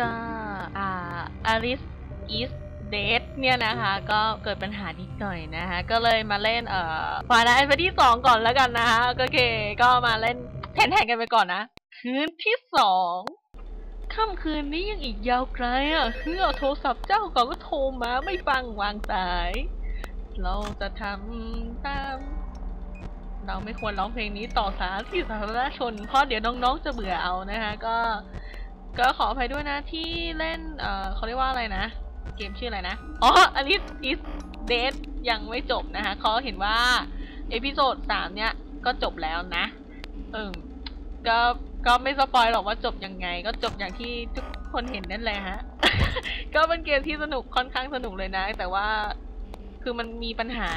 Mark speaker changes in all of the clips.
Speaker 1: ก็อ่าอาริสอีสเดทเนี่ยนะคะ ก็เกิดปัญหานิดหน่อยนะคะ ก็เลยมาเล่นเอ่อฟานาไอที่สองก่อนแล้วกันนะคะก็โอเค ก็มาเล่นแทนๆกันไปก่อนนะ คืนที่สองค่ำคืนนี้ยังอีกยาวไกลอะเพื่อโทรศัพท์เจ้าก่อนก็โทรมาไม่ฟังวางสาย เราจะทำตาม เราไม่ควรร้องเพลงนี้ต่อสาที่สาธารณชน เพราะเดี๋ยวน้องๆจะเบื่อเอานะคะก็ ก็ขออภัยด้วยนะที่เล่น เอ่อเขาเรียกว่าอะไรนะ เกมชื่ออะไรนะ อ๋ออันนี้ is dead ยังไม่จบนะคะเขาเห็นว่า เอพิโซดสามเนี่ย ก็จบแล้วนะ เออก็ก็ไม่สปอยหรอกว่าจบยังไง ก็จบอย่างที่ทุกคนเห็นนั่นแหละฮะ ก็เป็นเกมที่สนุกค่อนข้างสนุกเลยนะ แต่ว่าคือมันมีปัญหา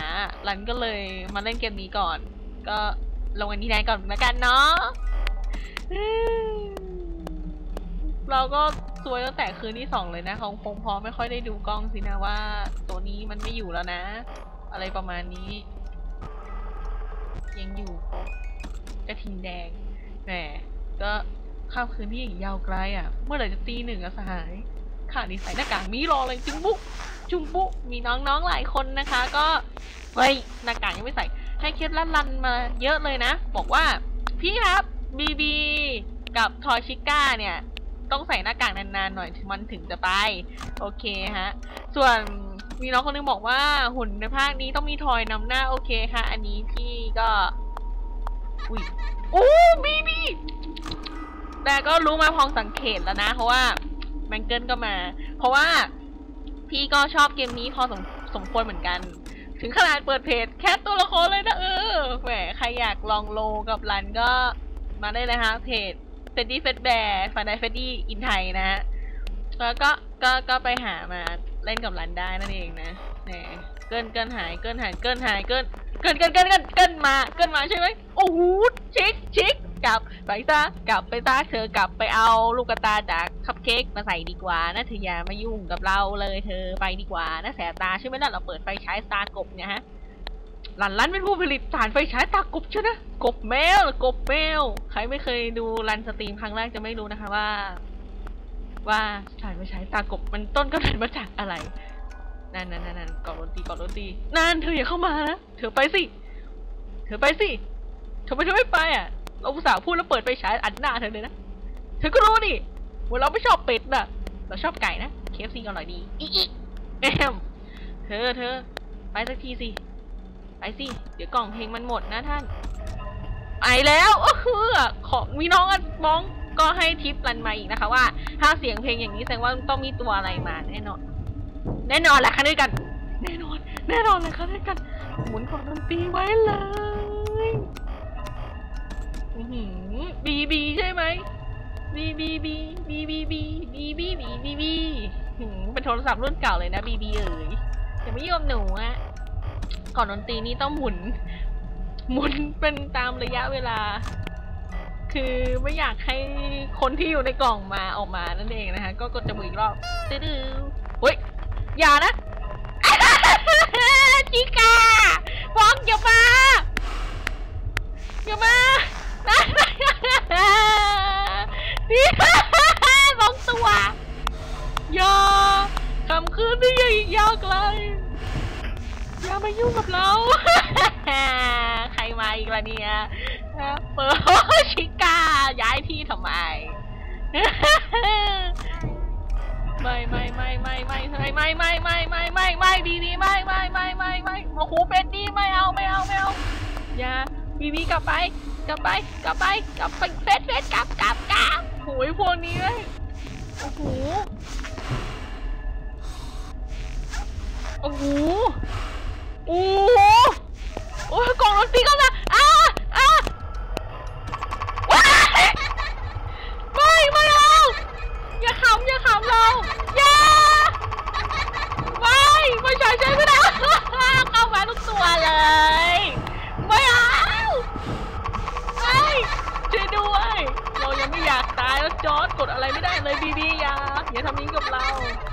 Speaker 1: รันก็เลยมาเล่นเกมนี้ก่อน ก็ลงอันนี้ได้ก่อนแล้วกันเนาะ เราก็ซวยตั้งแต่คืนที่สองเลยนะเขาคงพอไม่ค่อยได้ดูกล้องสินะว่า ตัวนี้มันไม่อยู่แล้วนะ อะไรประมาณนี้ ยังอยู่กระทิงแดงแหมก็ข้ามคืนที่ยาวไกลอะ เมื่อไหร่จะตีหนึ่งอะสหายข่านี่ใส่หน้ากากมีรอเลยจุงบุจุงบุมีน้องๆหลายคนนะคะ ก็เฮ้ยหน้ากากยังไม่ใส่ ให้เคล็ดลันลันมาเยอะเลยนะ บอกว่าพี่ครับบีบีกับทอยชิก้าเนี่ย ต้องใส่หน้ากากนานๆหน่อยถึงมันถึงจะไปโอเคฮะ ส่วนมีน้องคนนึงบอกว่าหุ่นในภาคนี้ต้องมีทอยนำหน้าโอเคค่ะ อันนี้พี่ก็ อุ้ยโอ้บีบีแต่ก็รู้มาพองสังเกตแล้วนะ เพราะว่าแมงเกิลก็มา เพราะว่าพี่ก็ชอบเกมนี้พอสมสมควรเหมือนกัน ถึงขนาดเปิดเพจแคสตัวละครเลยนะเออแหมใครอยากลองโลกับรันก็มาได้เลยฮะเพจ ดดี้เฟดแบร์ฟันไดเฟดดี้อินไทยนะฮะแล้วก็ก็ก็ไปหามาเล่นกับรันได้นั่นเองนะแหมเกินเกินหายเกินหายเกินหายเกินเกินเกินเกินเกินเกินมาเกินมาใช่ไหมโอ้โหชิคชิคกลับไปซะกลับไปซะเธอกลับไปเอาลูกกระตาจากคัพเค้กมาใส่ดีกว่านะเธออย่ามายุ่งกับเราเลยเธอไปดีกว่านะแสบตาใช่ไหมล่ะเราเปิดไฟฉายตากบเนี่ยฮะ หลันลันเป็นผู้ผลิตสารไฟฉายตากบใช่นะกบแมวหรือกบแมวใครไม่เคยดูรันสตรีมครั้งแรกจะไม่รู้นะคะว่า ว่าสารไฟฉายตากบมันต้นกำเนิดมาจากอะไรนั่นนั่นนั่นก่อนดนตีก่อนดนตีนั่นเธออย่าเข้ามานะเธอไปสิเธอไปสิเธอไมเธอไม่ไปอะ เราอุตส่าห์พูดแล้วเปิดไฟฉายอัดหน้าเธอเลยนะเธอก็รู้ดิว่าเราไม่ชอบเป็ดน่ะเราชอบไก่นะ KFC อร่อยดีอีอีแอมเธอเธอไปสักทีสิ ไปสิ เดี๋ยวกล่องเพลงมันหมดนะท่านไปแล้วเออของมีน้องอะน้องก็ให้ทิปรันมาอีกนะคะว่า ถ้าเสียงเพลงอย่างนี้แสดงว่าต้องมีตัวอะไรมาแน่นอน แน่นอนแหละค่ะด้วยกัน แน่นอน แน่นอนเลยค่ะด้วยกัน หมุนของดนตรีไว้เลยอื้อหือบีบีใช่ไหมบีบีบีบีบีบีบีบีบีบีบีเป็นโทรศัพท์รุ่นเก่าเลยนะบีบีเอ๋ยอย่าไม่ยอมหนูอะ ก่อนดนตรีนี่ต้องหมุน หมุนเป็นตามระยะเวลา คือไม่อยากให้คนที่อยู่ในกล่องมาออกมานั่นเองนะคะ ก็กดจมูกอีกรอบตื้อเฮ้ย อย่านะชิกาฟองอย่ามาอย่ามานี่สองตัวอย่าคำคืนนี่ยังอีกยาวไกลย มายุ่งกับเรา ใครมาอีกละเนี่ยเปิดชิก้า ย้ายที่ทำไม ไม่ไม่ไม่ไม่ไม่ไม่ไม่ไม่ไม่ไม่ไม่ไม่บีบีไม่ไม่ไม่ไม่ไม่โอ้โหเป็ดดีไม่เอาไม่เอาไม่เอาอย่าบีบีกลับไป กลับไปกลับไปกลับไปเฟสเฟสกลับกลับกลับโอ้ยพวกนี้เลยโอ้โหโอ้โห อย่าอย่าทำนี้กับเรา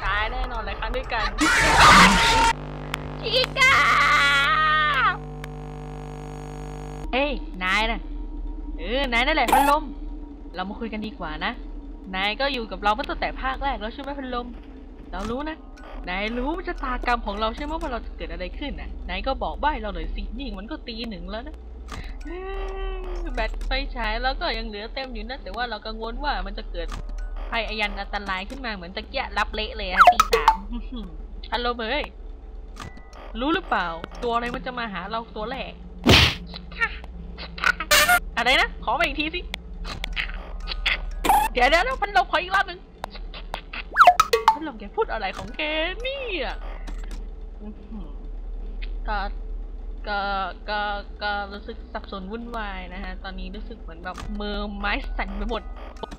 Speaker 1: ตายแน่นอนเลยครั้งด้วยกันชิก้าเอ้ย นายนะเออ นายนั่นแหละพัดลม เรามาคุยกันดีกว่านะ นายก็อยู่กับเรามาตั้งแต่ภาคแรกแล้วใช่ไหมพันลม เรารู้นะ นายรู้ชะตากรรมของเราใช่ไหมว่าเราจะเกิดอะไรขึ้นนะนายก็บอกใบ้เราหน่อยสิ นี่มันก็ตีหนึ่งแล้วนะแบตไฟฉายแล้วก็ยังเหลือเต็มอยู่นะ แต่ว่าเรากังวลว่ามันจะเกิด ภัยอายันอันตรายขึ้นมาเหมือนตะเกียะรับเละเลยอะตีสามฮัลโหลเบยรู้หรือเปล่า ตัวอะไรมันจะมาหาเราตัวแรกอะไรนะ ขอมาอีกทีสิ เดี๋ยวเดี๋ยวเดี๋ยวพันลมขออีกรอบหนึ่งพันลมแกพูดอะไรของแกเนี่ยอื้อหือก็ ก็ก็ก็รู้สึกสับสนวุ่นวายนะฮะ ตอนนี้รู้สึกเหมือนแบบมือไม้สั่นไปหมด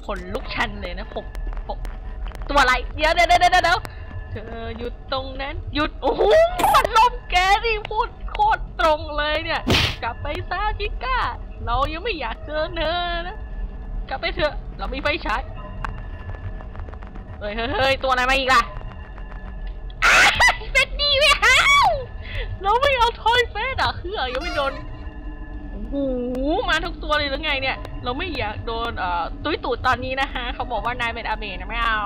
Speaker 1: ขนลุกชันเลยนะผมผมตัวอะไรเดี๋ยวเดี๋ยวเดี๋ยวเดี๋ยวเธอหยุดตรงนั้น หยุด โอ้โหพัดลมแกนี่พูดโคตรตรงเลยเนี่ย กลับไปซาจิก้า เรายังไม่อยากเจอเธอนะ กลับไปเถอะ เรามีไฟฉายเฮ้ยเฮ้ยเฮ้ยตัวอะไรมาอีกล่ะ หมาทุกตัวเลยหรือไงเนี่ย เราไม่อยากโดนเอ่อตุ้ยตูดตอนนี้นะคะเขาบอกว่านายเป็นอาเมนะไม่เอา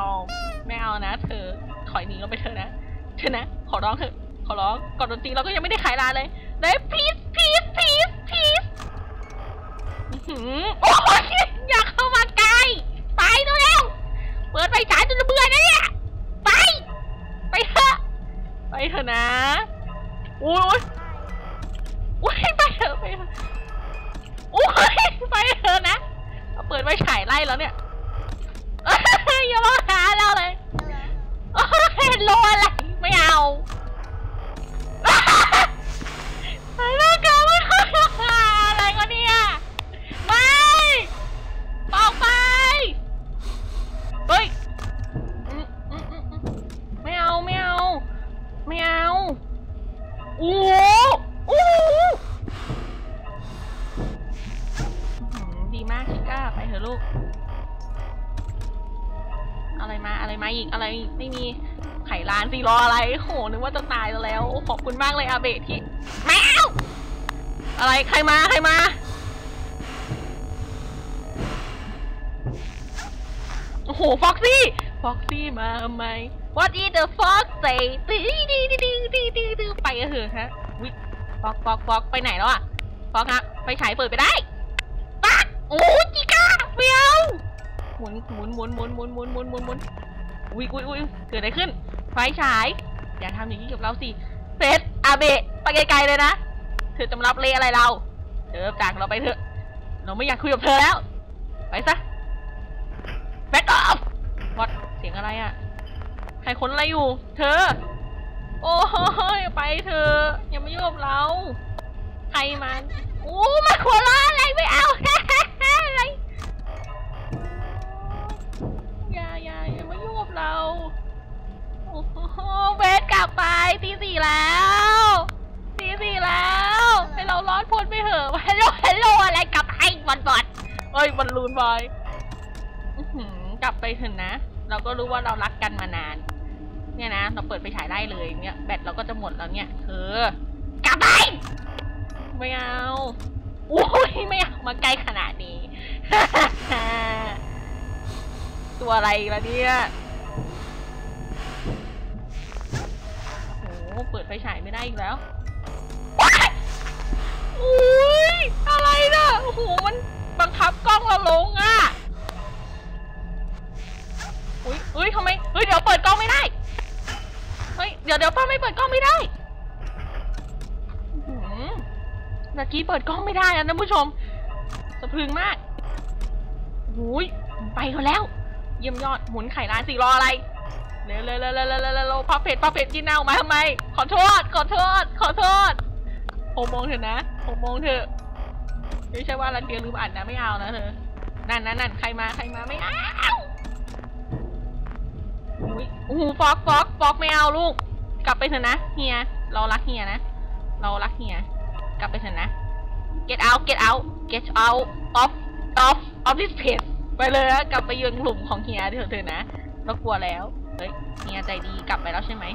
Speaker 1: ไม่เอานะ เธอถอยหนีเราไปเถอะนะเธอนะ ขอร้องเถอะขอร้องก่อนดนตรีเราก็ยังไม่ได้ขายร้านเลยได้พีซพีซพีซพีซโอ้อ มาอะไรมาอีกอะไรไม่มีไขร้านสิรออะไรโหนึกว่าจะตายแล้วขอบคุณมากเลยอาเบะที่แมวอะไรใครมาใครมาโอ้โหฟ็อกซี่ฟ็อกซี่มาทำไม What is the fox say ตีดีดีดีดีดีดีไปเถอะฮะวิฟ็อกฟ็อกฟ็อกไปไหนแล้วอะฟ็อกฮะไฟฉายเปิดไปได้ปักโอ้จิก้าเฟียวหมุนหมุนหมุนหมุนหมุนหมุนหมุนหมุนหมุน อุ้ยอุ้ยอุ้ยเกิดอะไรขึ้น ไฟฉาย อย่าทำอย่างนี้กับเราสิเฟสอาเบะไปไกลๆเลยนะ เธอจะมารับเลอะไรเรา เธอจากเราไปเถอะ เราไม่อยากคุยกับเธอแล้ว ไปซะแบ็กออฟวัดเสียงอะไรอะ่ะ ใครคนอะไรอยู่ เธอ โอ้ยไปเธอะอย่ามายุ่งกับเรา ใครมันโอ้มาหัวเราอะไรไม่เอา ก็รู้ว่าเรารักกันมานาน เนี่ยนะ เราเปิดไปฉายได้เลยเนี่ยแบตเราก็จะหมดแล้วเนี่ยเธอกลับไปไม่เอาโอ้ยไม่เอามาใกล้ขนาดนี้ ตัวอะไรละเนี่ยโอ้เปิดไฟฉายไม่ได้อีกแล้วอุ้ กี้เปิดกล้องไม่ได้นะท่านผู้ชมสะพรึงมากหุยไปกันแล้ว เยี่ยมยอดหมุนไข่ร้านสี่รออะไรเร็วเร็วเร็วเร็วเร็วเร็วเร็วพับเผ็ดพับเผ็ดกินเอามาทำไม ขอโทษ ขอโทษ ขอโทษหกโมงเถอะนะหกโมงเถอะไม่ใช่ว่ารันเดียลืมอ่านนะไม่เอานะเธอนั่นนั่นนั่นใครมาใครมาไม่เอาอุ้ยโอ้โหฟอกฟอกฟอกไม่เอาลูก กลับไปเถอะนะเฮียเรารักเฮียนะ เรารักเฮีย กลับไปเถอะนะ get out get out get out of of of this place ไปเลยนะกลับไปยืนหลุมของเฮียเถอะเถอะนะเรากลัวแล้ว เฮ้ยเฮียใจดีกลับไปแล้วใช่ไหม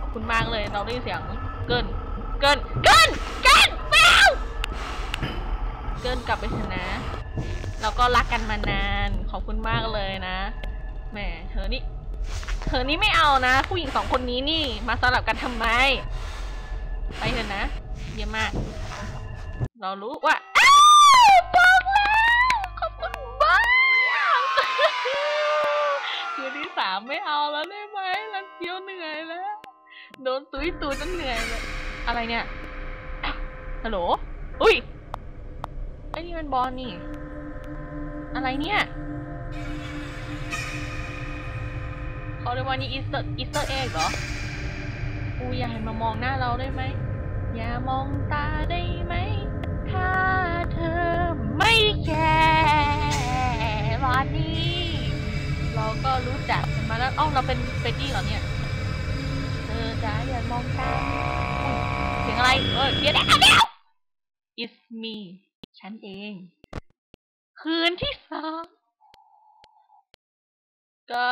Speaker 1: ขอบคุณมากเลยเราได้ยินเสียงเกินเกินเกินเกินแมวเกินกลับไปเถอะนะเราก็รักกันมานาน ขอบคุณมากเลยนะแหมเธอนี่เธอนี่ไม่เอานะ ผู้หญิงสองคนนี้นี่มาสลับกันทำไม ไปเถอะนะ เยี่ยมมาก เรารู้ว่าอ้าวบอกแล้วขอบคุณมากคืนที่สามไม่เอาแล้วได้ไหมรันเกียวเหนื่อยแล้ว โดนตุ้ยตุยจนเหนื่อยเลยอะไรเนี่ยฮัลโหล อุ้ยไอ้นี่มันบอลนี่ อะไรเนี่ยเขาเรียกว่านี่อีสเตอร์อีสเตอร์เอ็กเหรอ อูอย่าหันมามองหน้าเราได้ไหม อย่ามองตาได้ไหม ถ้าเธอไม่แคร์วันนี้ เราก็รู้จักกันมาแล้ว เอ้า เราเป็นเฟดดี้เหรอเนี่ย เธอจ๋าอย่ามองตาอุ๊ยเสียงอะไร เออเดี๋ยวเดี๋ยวเดี๋ยว It's me ฉันเอง คืนที่สามก็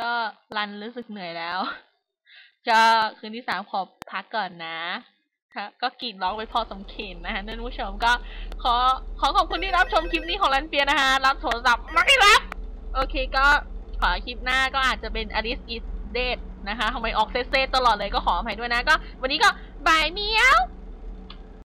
Speaker 1: ก็รันรู้สึกเหนื่อยแล้ว ก็คืนที่สามขอพักก่อนนะ คะก็กรีดร้องไปพอสมเขนนะคะท่านผู้ชมก็ขอขอขอบคุณที่รับชมคลิปนี้ของรันเปียนะคะรับโทรศัพท์ไม่รับ โอเคก็ขอคลิปหน้าก็อาจจะเป็นอลิสอิสเดดนะคะทำไมออกเซตตลอดเลยก็ขออภัยด้วยนะก็ วันนี้ก็บายเมียว